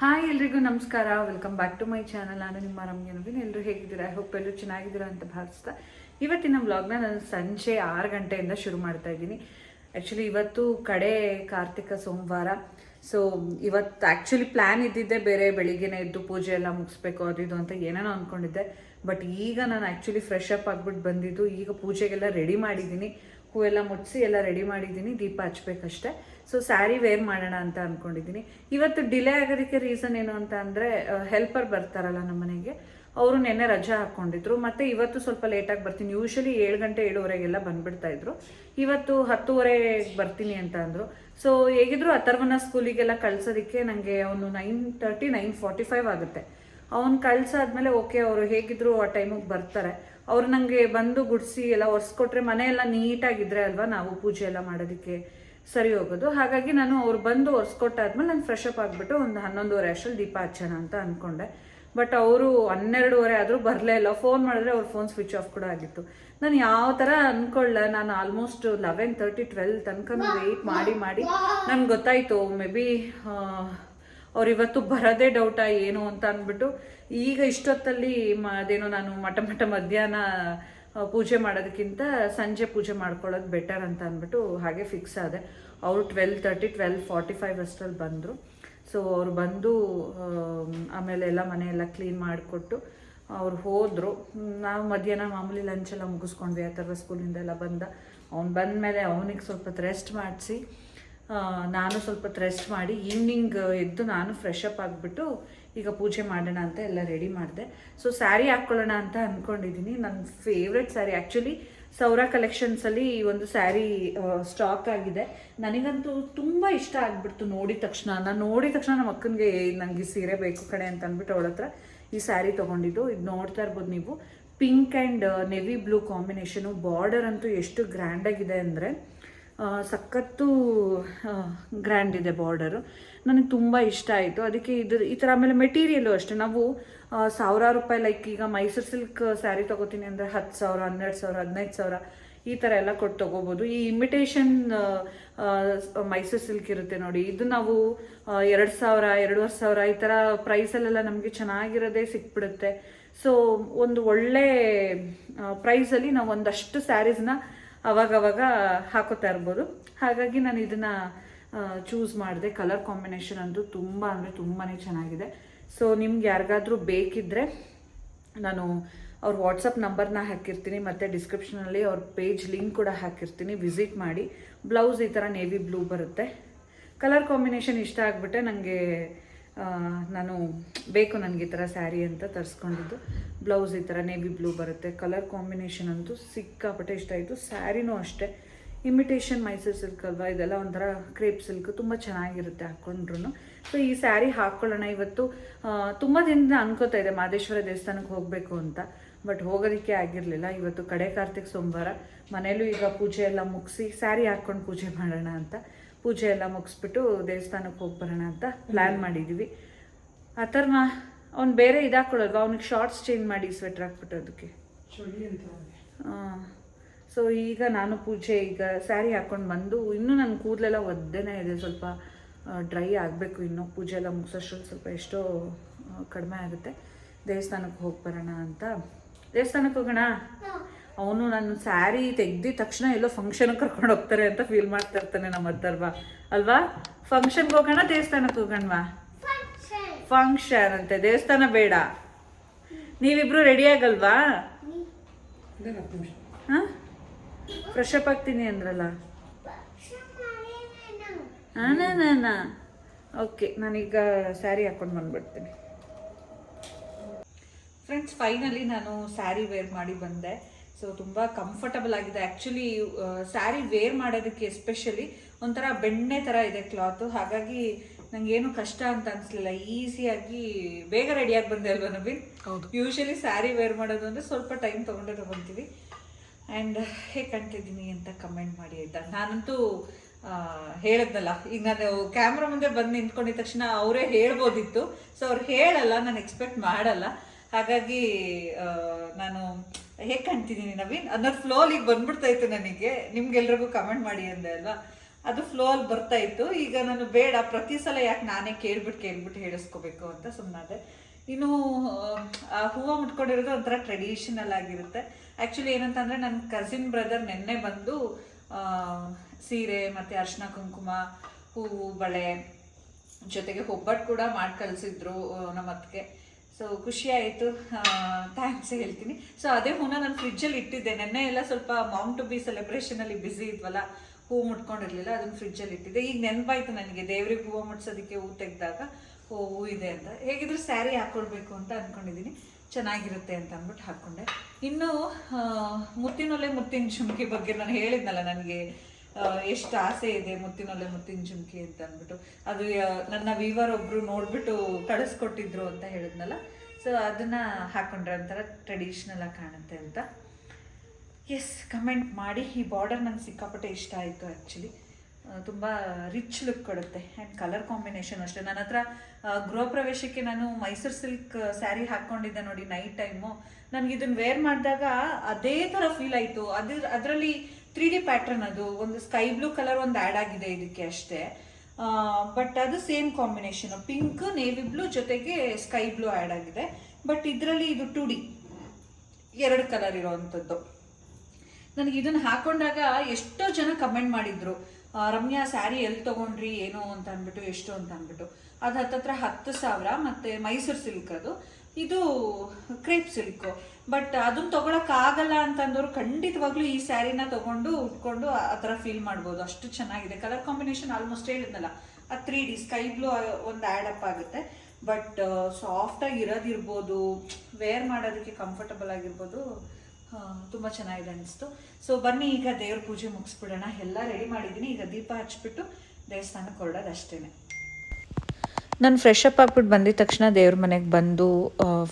Hi ಎಲ್ರಿಗೂ ನಮಸ್ಕಾರ. Welcome back to my channel ನಾನು ನಿಮ್ಮ ರಮ್ಯ ನವೀನ್. ಎಲ್ಲರೂ ಹೇಗಿದ್ದೀರಾ? ಐ ಹೋಪ್ ಎಲ್ಲರೂ ಚೆನ್ನಾಗಿದ್ದೀರಾ ಅಂತ ಭಾವಿಸ್ತಾ. ಇವತ್ತಿನ ವ್ಲಾಗ್ನ ನಾನು ಸಂಜೆ ಆರು ಗಂಟೆಯಿಂದ ಶುರು ಮಾಡ್ತಾ ಇದ್ದೀನಿ. ಆ್ಯಕ್ಚುಲಿ ಇವತ್ತು ಕಡೆ ಕಾರ್ತಿಕ ಸೋಮವಾರ. ಸೊ ಇವತ್ತು ಆ್ಯಕ್ಚುಲಿ ಪ್ಲ್ಯಾನ್ ಇದ್ದಿದ್ದೆ ಬೇರೆ ಬೆಳಿಗ್ಗೆನೇ ಎದ್ದು ಪೂಜೆ ಎಲ್ಲ ಮುಗಿಸ್ಬೇಕು, ಅದು ಇದು ಅಂತ ಏನೇನೋ ಅಂದ್ಕೊಂಡಿದ್ದೆ ಬಟ್ ಈಗ ನಾನು ಆ್ಯಕ್ಚುಲಿ ಫ್ರೆಶ್ ಅಪ್ ಆಗಿಬಿಟ್ಟು ಬಂದಿದ್ದು, ಈಗ ಪೂಜೆಗೆಲ್ಲ ರೆಡಿ ಮಾಡಿದ್ದೀನಿ. ಹೂವೆಲ್ಲ ಮುಟ್ಟಿಸಿ ಎಲ್ಲ ರೆಡಿ ಮಾಡಿದ್ದೀನಿ. ದೀಪ ಹಚ್ಬೇಕಷ್ಟೆ. ಸೊ ಸ್ಯಾರಿ ವೇರ್ ಮಾಡೋಣ ಅಂತ ಅಂದ್ಕೊಂಡಿದ್ದೀನಿ ಇವತ್ತು ಡಿಲೇ ಆಗೋದಕ್ಕೆ ರೀಸನ್ ಏನು ಅಂತ ಅಂದರೆ ಹೆಲ್ಪರ್ ಬರ್ತಾರಲ್ಲ ನಮ್ಮ ಮನೆಗೆ. ಅವರು ನೆನ್ನೆ ರಜಾ ಹಾಕ್ಕೊಂಡಿದ್ರು. ಮತ್ತು ಇವತ್ತು ಸ್ವಲ್ಪ ಲೇಟಾಗಿ ಬರ್ತೀನಿ. ಯೂಶಲಿ ಏಳು ಗಂಟೆ ಏಳುವರೆಗೆಲ್ಲ ಬಂದ್ಬಿಡ್ತಾ ಇದ್ರು. ಇವತ್ತು ಹತ್ತುವರೆಗೆ ಬರ್ತೀನಿ ಅಂತ ಅಂದರು. ಸೊ ಹೇಗಿದ್ರು ಅಥರ್ವನ ಸ್ಕೂಲಿಗೆಲ್ಲ ಕಳ್ಸೋದಕ್ಕೆ ನನಗೆ ಅವನು nine thirty nine forty five ಆಗುತ್ತೆ. ಅವ್ನು ಕಳ್ಸಾದ್ಮೇಲೆ ಓಕೆ ಅವರು ಹೇಗಿದ್ರು ಆ ಟೈಮಿಗೆ ಬರ್ತಾರೆ. ಅವ್ರು ನನಗೆ ಬಂದು ಗುಡಿಸಿ ಎಲ್ಲ ಒರೆಸ್ಕೊಟ್ರೆ ಮನೆ ಎಲ್ಲ ನೀಟಾಗಿದ್ರೆ ಅಲ್ವಾ ನಾವು ಪೂಜೆ ಎಲ್ಲ ಮಾಡೋದಕ್ಕೆ ಸರಿ ಹೋಗೋದು. ಹಾಗಾಗಿ ನಾನು ಅವ್ರು ಬಂದು ಒರೆಸ್ಕೊಟ್ಟಾದ್ಮೇಲೆ ನಾನು ಫ್ರೆಶ್ ಅಪ್ ಆಗಿಬಿಟ್ಟು ಒಂದು ಹನ್ನೊಂದುವರೆ ಅಷ್ಟರಲ್ಲಿ ದೀಪ ಹಚ್ಚೋಣ ಅಂತ ಅಂದ್ಕೊಂಡೆ ಬಟ್ ಅವರು ಹನ್ನೆರಡುವರೆ ಆದರೂ ಬರಲೇ ಇಲ್ಲ. ಫೋನ್ ಮಾಡಿದ್ರೆ ಅವ್ರ ಫೋನ್ ಸ್ವಿಚ್ ಆಫ್ ಕೂಡ ಆಗಿತ್ತು. ನಾನು ಯಾವ ಥರ ಅಂದ್ಕೊಳ್ಳ ನಾನು ಆಲ್ಮೋಸ್ಟ್ ಲೆವೆನ್ ತರ್ಟಿ ಟ್ವೆಲ್ ತನಕ ವೆಯ್ಟ್ ಮಾಡಿ ಮಾಡಿ. ನನ್ಗೆ ಗೊತ್ತಾಯಿತು ಮೇ ಬಿ ಅವ್ರು ಇವತ್ತು ಬರೋದೇ ಡೌಟಾ ಏನು ಅಂತ ಅಂದ್ಬಿಟ್ಟು ಈಗ ಇಷ್ಟೊತ್ತಲ್ಲಿ ಮ ಅದೇನೋ ನಾನು ಮಠ ಮಠ ಮಧ್ಯಾಹ್ನ ಪೂಜೆ ಮಾಡೋದಕ್ಕಿಂತ ಸಂಜೆ ಪೂಜೆ ಮಾಡ್ಕೊಳ್ಳೋದು ಬೆಟರ್ ಅಂತ ಅಂದ್ಬಿಟ್ಟು ಹಾಗೆ ಫಿಕ್ಸ್ ಆದೆ. ಅವರು twelve thirty twelve forty five ಅಷ್ಟರಲ್ಲಿ ಬಂದರು. ಸೊ ಅವ್ರು ಬಂದು ಆಮೇಲೆ ಎಲ್ಲ ಮನೆಯೆಲ್ಲ ಕ್ಲೀನ್ ಮಾಡಿಕೊಟ್ಟು ಅವ್ರು ಹೋದರು. ನಾವು ಮಧ್ಯಾಹ್ನ ಮಾಮೂಲಿ ಲಂಚ್ ಎಲ್ಲ ಮುಗಿಸ್ಕೊಂಡ್ವಿ, ಆ ಥರ ಸ್ಕೂಲಿಂದ ಎಲ್ಲ ಬಂದ. ಅವ್ನು ಬಂದ ಮೇಲೆ ಅವನಿಗೆ ಸ್ವಲ್ಪ ರೆಸ್ಟ್ ಮಾಡಿಸಿ ನಾನು ಸ್ವಲ್ಪ ರೆಸ್ಟ್ ಮಾಡಿ ಈವ್ನಿಂಗ್ ಎದ್ದು ನಾನು ಫ್ರೆಶ್ ಅಪ್ ಆಗಿಬಿಟ್ಟು ಈಗ ಪೂಜೆ ಮಾಡೋಣ ಅಂತ ಎಲ್ಲ ರೆಡಿ ಮಾಡಿದೆ. ಸೊ ಸ್ಯಾರಿ ಹಾಕ್ಕೊಳ್ಳೋಣ ಅಂತ ಅಂದ್ಕೊಂಡಿದ್ದೀನಿ ನನ್ನ ಫೇವ್ರೆಟ್ ಸ್ಯಾರಿ ಆ್ಯಕ್ಚುಲಿ ಸೌರ ಕಲೆಕ್ಷನ್ಸಲ್ಲಿ ಈ ಒಂದು ಸ್ಯಾರಿ ಸ್ಟಾಕ್ ಆಗಿದೆ. ನನಗಂತೂ ತುಂಬ ಇಷ್ಟ ಆಗಿಬಿಡ್ತು ನೋಡಿದ ತಕ್ಷಣ. ನಾನು ನೋಡಿದ ತಕ್ಷಣ ನಮ್ಮ ಅಕ್ಕನಿಗೆ ನನಗೆ ಸೀರೆ ಬೇಕು ಕಡೆ ಅಂತ ಅಂದ್ಬಿಟ್ಟು ಅವಳ ಹತ್ರ ಈ ಸ್ಯಾರಿ ತೊಗೊಂಡಿದ್ದು. ಇದು ನೋಡ್ತಾ ಇರ್ಬೋದು ನೀವು. Pink and navy blue combination border ಅಂತೂ ಎಷ್ಟು ಗ್ರ್ಯಾಂಡಾಗಿದೆ ಅಂದರೆ ಸಖತ್ತು ಗ್ರ್ಯಾಂಡ್ ಇದೆ ಬಾರ್ಡರು ನನಗೆ ತುಂಬ ಇಷ್ಟ ಆಯಿತು. ಅದಕ್ಕೆ ಇದು, ಈ ಥರ ಆಮೇಲೆ ಮೆಟೀರಿಯಲು ಅಷ್ಟೇ. ನಾವು ಸಾವಿರಾರು ರೂಪಾಯಿ ಲೈಕ್ ಈಗ ಮೈಸೂರು ಸಿಲ್ಕ್ ಸ್ಯಾರಿ ತೊಗೋತೀನಿ ಅಂದರೆ ಹತ್ತು ಸಾವಿರ, ಹನ್ನೆರಡು ಸಾವಿರ, ಹದಿನೈದು ಸಾವಿರ ಈ ಥರ ಎಲ್ಲ ಕೊಟ್ಟು ತೊಗೋಬೋದು. ಈ ಇಮಿಟೇಷನ್ ಮೈಸೂರು ಸಿಲ್ಕ್ ಇರುತ್ತೆ ನೋಡಿ. ಇದು ನಾವು ಎರಡು ಸಾವಿರ, ಎರಡೂವರೆ ಸಾವಿರ ಈ ಥರ ಪ್ರೈಸಲ್ಲೆಲ್ಲ ನಮಗೆ ಚೆನ್ನಾಗಿರೋದೇ ಸಿಕ್ಬಿಡುತ್ತೆ. ಸೊ ಒಂದು ಒಳ್ಳೆ ಪ್ರೈಸಲ್ಲಿ ನಾವು ಒಂದಷ್ಟು ಸ್ಯಾರೀಸ್ನ ಅವಾಗವಾಗ ಹಾಕೋತಾ ಇರ್ಬೋದು. ಹಾಗಾಗಿ ನಾನು ಇದನ್ನು ಚೂಸ್ ಮಾಡಿದೆ. ಕಲರ್ ಕಾಂಬಿನೇಷನ್ ಅಂತೂ ತುಂಬ ಅಂದರೆ ತುಂಬಾ ಚೆನ್ನಾಗಿದೆ. ಸೊ ನಿಮ್ಗೆ ಯಾರಿಗಾದರೂ ಬೇಕಿದ್ದರೆ ನಾನು ಅವ್ರ ವಾಟ್ಸಪ್ ನಂಬರ್ನ ಹಾಕಿರ್ತೀನಿ, ಮತ್ತು ಡಿಸ್ಕ್ರಿಪ್ಷನಲ್ಲಿ ಅವ್ರ ಪೇಜ್ ಲಿಂಕ್ ಕೂಡ ಹಾಕಿರ್ತೀನಿ. ವಿಸಿಟ್ ಮಾಡಿ. ಬ್ಲೌಸ್ ಈ ಥರ ನೇವಿ ಬ್ಲೂ ಬರುತ್ತೆ. ಕಲರ್ ಕಾಂಬಿನೇಷನ್ ಇಷ್ಟ ಆಗಿಬಿಟ್ಟೆ. ನನಗೆ ನಾನು ಬೇಕು ನನಗೆ ಈ ಥರ ಸ್ಯಾರಿ ಅಂತ ತರಿಸ್ಕೊಂಡಿದ್ದು. ಬ್ಲೌಸ್ ಈ ಥರ ನೇವಿ ಬ್ಲೂ ಬರುತ್ತೆ. ಕಲರ್ ಕಾಂಬಿನೇಷನ್ ಅಂತೂ ಸಿಕ್ಕಾಪಟ್ಟೆ ಇಷ್ಟ ಆಯಿತು. ಸ್ಯಾರಿನೂ ಅಷ್ಟೇ. ಇಮಿಟೇಷನ್ ಮೈಸೂರು ಸಿಲ್ಕ್ ಅಲ್ವಾ? ಇದೆಲ್ಲ ಒಂಥರ ಕ್ರೇಪ್ ಸಿಲ್ಕ್ ತುಂಬ ಚೆನ್ನಾಗಿರುತ್ತೆ ಹಾಕ್ಕೊಂಡ್ರು ಸೊ ಈ ಸ್ಯಾರಿ ಹಾಕ್ಕೊಳ್ಳೋಣ ಇವತ್ತು ತುಂಬ ದಿನದಿಂದ ಅನ್ಕೋತಾ ಇದೆ ಮಾದೇಶ್ವರ ದೇವಸ್ಥಾನಕ್ಕೆ ಹೋಗಬೇಕು ಅಂತ. ಬಟ್ ಹೋಗೋದಕ್ಕೆ ಆಗಿರಲಿಲ್ಲ. ಇವತ್ತು ಕಡೆ ಕಾರ್ತಿಕ್ ಸೋಮವಾರ. ಮನೇಲೂ ಈಗ ಪೂಜೆ ಎಲ್ಲ ಮುಗಿಸಿ ಸ್ಯಾರಿ ಹಾಕ್ಕೊಂಡು ಪೂಜೆ ಮಾಡೋಣ ಅಂತ. ಪೂಜೆ ಎಲ್ಲ ಮುಗಿಸ್ಬಿಟ್ಟು ದೇವಸ್ಥಾನಕ್ಕೆ ಹೋಗಿ ಬರೋಣ ಅಂತ ಪ್ಲ್ಯಾನ್ ಮಾಡಿದ್ದೀವಿ ಆ ಥರ ಅವ್ನು ಬೇರೆ ಇದಾಕೊಳ್ಳಲ್ವಾ ಅವ್ನಿಗೆ ಶಾರ್ಟ್ಸ್ ಚೇಂಜ್ ಮಾಡಿ ಸ್ವೆಟ್ರ್ ಹಾಕ್ಬಿಟ್ಟು ಅದಕ್ಕೆ ಸೊ ಈಗ ನಾನು ಪೂಜೆ ಈಗ ಸ್ಯಾರಿ ಹಾಕ್ಕೊಂಡು ಬಂದು ಇನ್ನೂ ನನ್ನ ಕೂದಲೆಲ್ಲ ಒದ್ದೆನೇ ಇದೆ. ಸ್ವಲ್ಪ ಡ್ರೈ ಆಗಬೇಕು ಇನ್ನೂ. ಪೂಜೆ ಎಲ್ಲ ಮುಗಿಸೋಷ್ಟ್ರಲ್ಲಿ ಸ್ವಲ್ಪ ಎಷ್ಟೋ ಕಡಿಮೆ ಆಗುತ್ತೆ. ದೇವಸ್ಥಾನಕ್ಕೆ ಹೋಗಿ ಬರೋಣ ಅಂತ. ದೇವಸ್ಥಾನಕ್ಕೆ ಹೋಗೋಣ? ಅವನು ನನ್ನ ಸ್ಯಾರಿ ತೆಗ್ದಿದ ತಕ್ಷಣ ಎಲ್ಲೋ ಫಂಕ್ಷನ್ಗೆ ಕರ್ಕೊಂಡು ಹೋಗ್ತಾರೆ ಅಂತ ಫೀಲ್ ಮಾಡ್ತಾ ಇರ್ತಾನೆ ನಮ್ಮ ಹತ್ತರ್ವಾ ಅಲ್ವಾ? ಫಂಕ್ಷನ್ಗೆ ಹೋಗೋಣ ದೇವಸ್ಥಾನಕ್ಕೆ ಹೋಗೋಣವಾ? ಫಂಕ್ಷನ್ ಅಂತೆ, ದೇವಸ್ಥಾನ ಬೇಡ. ನೀವಿಬ್ರು ರೆಡಿ ಆಗಲ್ವಾ? ಹಾ? ಫ್ರೆಶ್ ಅಪ್ ಆಗ್ತೀನಿ ಅಂದ್ರಲ್ಲ. ಹಾಂ ಓಕೆ ನಾನೀಗ ಸ್ಯಾರಿ ಹಾಕೊಂಡು ಬಂದ್ಬಿಡ್ತೀನಿ. ಫ್ರೆಂಡ್ಸ್ ಫೈನಲಿ ನಾನು ಸ್ಯಾರಿ ವೇರ್ ಮಾಡಿ ಬಂದೆ. ಸೊ ತುಂಬ ಕಂಫರ್ಟಬಲ್ ಆಗಿದೆ. ಆ್ಯಕ್ಚುಲಿ ಸ್ಯಾರಿ ವೇರ್ ಮಾಡೋದಕ್ಕೆ ಎಸ್ಪೆಷಲಿ ಒಂಥರ ಬೆಣ್ಣೆ ಥರ ಇದೆ ಕ್ಲಾತು ಹಾಗಾಗಿ ನಂಗೇನು ಕಷ್ಟ ಅಂತ ಅನಿಸ್ಲಿಲ್ಲ. ಈಸಿಯಾಗಿ ಬೇಗ ರೆಡಿಯಾಗಿ ಬಂದೆ ಅಲ್ವಾ ನವೀನ್? ಯೂಶಲಿ ಸ್ಯಾರಿ ವೇರ್ ಮಾಡೋದು ಅಂದರೆ ಸ್ವಲ್ಪ ಟೈಮ್ ತೊಗೊಂಡೇ ತೊಗೊತೀವಿ. ಆ್ಯಂಡ್ ಹೇಗೆ ಕಾಣ್ತಿದ್ದೀನಿ ಅಂತ ಕಮೆಂಟ್ ಮಾಡಿ ಆಯ್ತಾ? ನಾನಂತೂ ಹೇಳಿದ್ನಲ್ಲ. ಈಗ ನಾನು ಕ್ಯಾಮ್ರಾ ಮುಂದೆ ಬಂದು ನಿಂತ್ಕೊಂಡಿದ ತಕ್ಷಣ ಅವರೇ ಹೇಳ್ಬೋದಿತ್ತು. ಸೊ ಅವ್ರು ಹೇಳಲ್ಲ ನಾನು ಎಕ್ಸ್ಪೆಕ್ಟ್ ಮಾಡಲ್ಲ. ಹಾಗಾಗಿ ನಾನು ಹೇಗೆ ಕಾಣ್ತಿದ್ದೀನಿ ನವೀನ್? ಅನ್ನೋದು ಫ್ಲೋಲಿಗೆ ಬಂದ್ಬಿಡ್ತಾ ಇತ್ತು ನನಗೆ. ನಿಮ್ಗೆಲ್ರಿಗೂ ಕಮೆಂಟ್ ಮಾಡಿ ಅಂದೆ ಅಲ್ವಾ? ಅದು ಫ್ಲೋ ಅಲ್ಲಿ ಬರ್ತಾ ಇತ್ತು. ಈಗ ನಾನು ಬೇಡ, ಪ್ರತಿ ಸಲ ಯಾಕೆ ನಾನೇ ಕೇಳ್ಬಿಟ್ಟು ಕೇಳ್ಬಿಟ್ಟು ಹೇಳಿಸ್ಕೋಬೇಕು ಅಂತ ಸುಮ್ಮನಾದೆ ಇನ್ನು, ಆ, ಹೂವು ಮುಟ್ಕೊಂಡಿರೋದು ಒಂಥರ ಟ್ರೆಡಿಷನಲ್ ಆಗಿರುತ್ತೆ. ಆ್ಯಕ್ಚುಲಿ ಏನಂತಂದರೆ ನನ್ನ ಕಸಿನ್ ಬ್ರದರ್ ನಿನ್ನೆ ಬಂದು ಸೀರೆ ಮತ್ತು ಅರ್ಶಿನ ಕುಂಕುಮ, ಹೂವು, ಬಳೆ ಜೊತೆಗೆ ಒಬ್ಬಟ್ಟು ಕೂಡ ಮಾಡಿ ಕಳಿಸಿದ್ರು ನಮ್ಮ ಅತ್ತಿಗೆ. ಸೊ ಖುಷಿ ಆಯಿತು. ಥ್ಯಾಂಕ್ಸ್ ಹೇಳ್ತೀನಿ. ಸೊ ಅದೇ ಹೂನ ನಾನು ಫ್ರಿಜ್ಜಲ್ಲಿ ಇಟ್ಟಿದ್ದೆ. ನೆನ್ನೆ ಎಲ್ಲ ಸ್ವಲ್ಪ ಮೌಂಟ್ ಟು ಬಿ ಸೆಲೆಬ್ರೇಷನಲ್ಲಿ ಬ್ಯುಸಿ ಇದ್ವಲ್ಲ ಹೂ ಮುಟ್ಕೊಂಡಿರ್ಲಿಲ್ಲ, ಅದನ್ನು ಫ್ರಿಜ್ಜಲ್ಲಿ ಇಟ್ಟಿದ್ದೆ. ಈಗ ನೆನಪಾಯ್ತು ನನಗೆ, ದೇವ್ರಿಗೆ ಹೂವು ಮುಟ್ಸೋದಕ್ಕೆ ಹೂ ತೆಗೆದಾಗ ಓ ಹೂ ಇದೆ ಅಂತ. ಹೇಗಿದ್ರು ಸ್ಯಾರಿ ಹಾಕ್ಕೊಳ್ಬೇಕು ಅಂತ ಅಂದ್ಕೊಂಡಿದ್ದೀನಿ ಚೆನ್ನಾಗಿರುತ್ತೆ ಅಂತ ಅಂದ್ಬಿಟ್ಟು ಹಾಕ್ಕೊಂಡೆ ಇನ್ನು ಮುತ್ತಿನೊಲೆ ಮುತ್ತಿನ ಜುಮ್ಕಿ ಬಗ್ಗೆ ನಾನು ಹೇಳಿದ್ನಲ್ಲ, ನನಗೆ ಎಷ್ಟು ಆಸೆ ಇದೆ ಮುತ್ತಿನೊಲೆ ಮುತ್ತಿನ ಜುಮ್ಕಿ ಅಂತ ಅಂದ್ಬಿಟ್ಟು. ಅದು ನನ್ನ ವೀವರ್ ಒಬ್ರು ನೋಡ್ಬಿಟ್ಟು ಕಳಿಸ್ಕೊಟ್ಟಿದ್ರು ಅಂತ ಹೇಳಿದ್ನಲ್ಲ. ಸೊ ಅದನ್ನ ಹಾಕೊಂಡ್ರೆ ಒಂಥರ ಟ್ರೆಡಿಷ್ನಲಾಗಿ ಕಾಣುತ್ತೆ ಅಂತ ಎಸ್ ಕಮೆಂಟ್ ಮಾಡಿ. ಈ ಬಾರ್ಡರ್ ನನಗೆ ಸಿಕ್ಕಾಪಟ್ಟೆ ಇಷ್ಟ ಆಯಿತು ಆ್ಯಕ್ಚುಲಿ ತುಂಬ ರಿಚ್ ಲುಕ್ ಕೊಡುತ್ತೆ. ಆ್ಯಂಡ್ ಕಲರ್ ಕಾಂಬಿನೇಷನ್ ಅಷ್ಟೇ. ನನ್ನ ಹತ್ರ ಗೃಹ ಪ್ರವೇಶಕ್ಕೆ ನಾನು ಮೈಸೂರು ಸಿಲ್ಕ್ ಸ್ಯಾರಿ ಹಾಕ್ಕೊಂಡಿದ್ದೆ ನೋಡಿ ನೈಟ್ ಟೈಮು ನನಗೆ ಇದನ್ನ ವೇರ್ ಮಾಡಿದಾಗ ಅದೇ ಥರ ಫೀಲ್ ಆಯಿತು. ಅದ್ರ ಅದರಲ್ಲಿ ತ್ರೀ ಡಿ ಪ್ಯಾಟ್ರನ್ ಅದು. ಒಂದು ಸ್ಕೈ ಬ್ಲೂ ಕಲರ್ ಒಂದು ಆ್ಯಡ್ ಆಗಿದೆ ಇದಕ್ಕೆ ಅಷ್ಟೇ. ಬಟ್ ಅದು same combination pink navy blue ಜೊತೆಗೆ ಸ್ಕೈ ಬ್ಲೂ ಆ್ಯಡ್ ಆಗಿದೆ. ಬಟ್ ಇದರಲ್ಲಿ ಇದು ಟು ಡಿ ಎರಡು ಕಲರ್ ಇರೋವಂಥದ್ದು ನನಗೆ ಇದನ್ನ ಹಾಕೊಂಡಾಗ ಎಷ್ಟೋ ಜನ ಕಮೆಂಟ್ ಮಾಡಿದ್ರು ರಮ್ಯಾ, ಸ್ಯಾರಿ ಎಲ್ಲಿ ತಗೊಂಡ್ರಿ, ಏನು ಅಂತ ಅಂದ್ಬಿಟ್ಟು, ಎಷ್ಟು ಅಂತ ಅಂದ್ಬಿಟ್ಟು. ಅದು ಹತ್ತತ್ರ ಹತ್ತು ಸಾವಿರ, ಮತ್ತೆ ಮೈಸೂರು ಸಿಲ್ಕ್ ಅದು. ಇದು ಕ್ರೇಪ್ ಸಿಲ್ಕ್ ಬಟ್ ಅದನ್ನ ತಗೊಳಕ್ ಆಗಲ್ಲ ಅಂತಂದವ್ರು ಖಂಡಿತವಾಗ್ಲೂ ಈ ಸ್ಯಾರಿನ ತಗೊಂಡು ಉಟ್ಕೊಂಡು ಆ ಥರ ಫೀಲ್ ಮಾಡ್ಬೋದು. ಅಷ್ಟು ಚೆನ್ನಾಗಿದೆ. ಕಲರ್ ಕಾಂಬಿನೇಷನ್ ಆಲ್ಮೋಸ್ಟ್ ಹೇಳಿದ್ನಲ್ಲ. ಆ ತ್ರೀ ಡಿ ಸ್ಕೈ ಬ್ಲೂ ಒಂದು ಆ್ಯಡ್ ಅಪ್ ಆಗುತ್ತೆ. ಬಟ್ ಸಾಫ್ಟಾಗಿ ಇರೋದಿರ್ಬೋದು ವೇರ್ ಮಾಡೋದಕ್ಕೆ ಕಂಫರ್ಟಬಲ್ ಆಗಿರ್ಬೋದು ತುಂಬ ಚೆನ್ನಾಗಿದೆ ಅನಿಸ್ತು. ಸೊ ಬನ್ನಿ, ಈಗ ದೇವ್ರ ಪೂಜೆ ಮುಗಿಸ್ಬಿಡೋಣ. ಎಲ್ಲ ರೆಡಿ ಮಾಡಿದ್ದೀನಿ. ಈಗ ದೀಪ ಹಚ್ಬಿಟ್ಟು ದೇವಸ್ಥಾನಕ್ಕೆ ಹೊರಡೋದು ಅಷ್ಟೇ ನಾನು ಫ್ರೆಶ್ ಅಪ್ ಆಗ್ಬಿಟ್ಟು ಬಂದಿದ ತಕ್ಷಣ ದೇವ್ರ ಮನೆಗೆ ಬಂದು